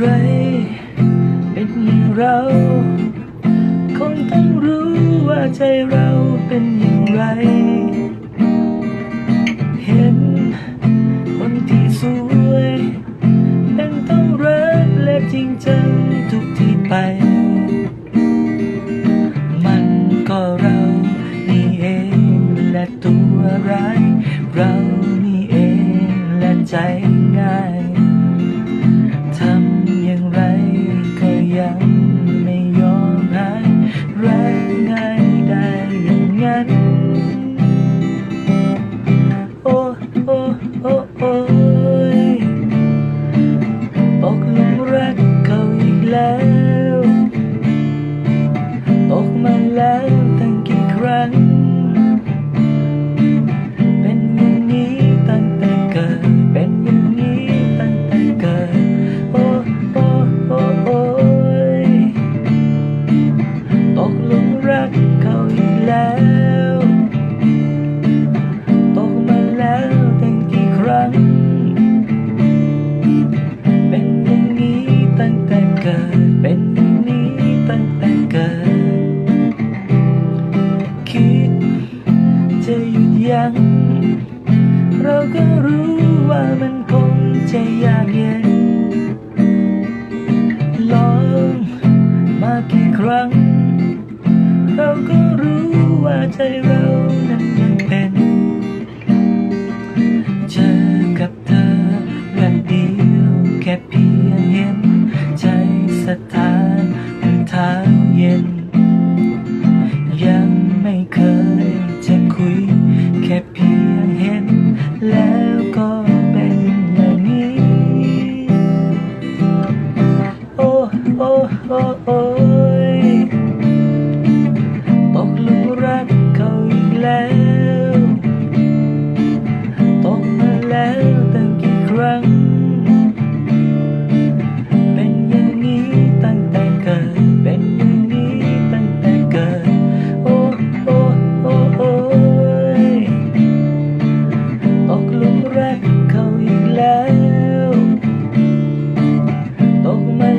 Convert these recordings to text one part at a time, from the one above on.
ใคร เป็นอย่เรา คงต้องรู้ว่าใจเราเป็นอย่างไร เห็นคนที่สวย เป็นต้องรักและจริงจังทุกที่ไป มันก็เรานี่เองและตัวร้าย เรานี่เองและใจง่าย รักเขาอีกแล้วตกมาแล้วตั้งกี่ครั้ง เป็นอย่างนี้ตั้งแต่เกิด เป็นอย่างนี้ตั้งแต่เกิด คิดจะหยุดยัง้งเราก็รู้ว่ามันคงจะยากเย็น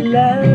love.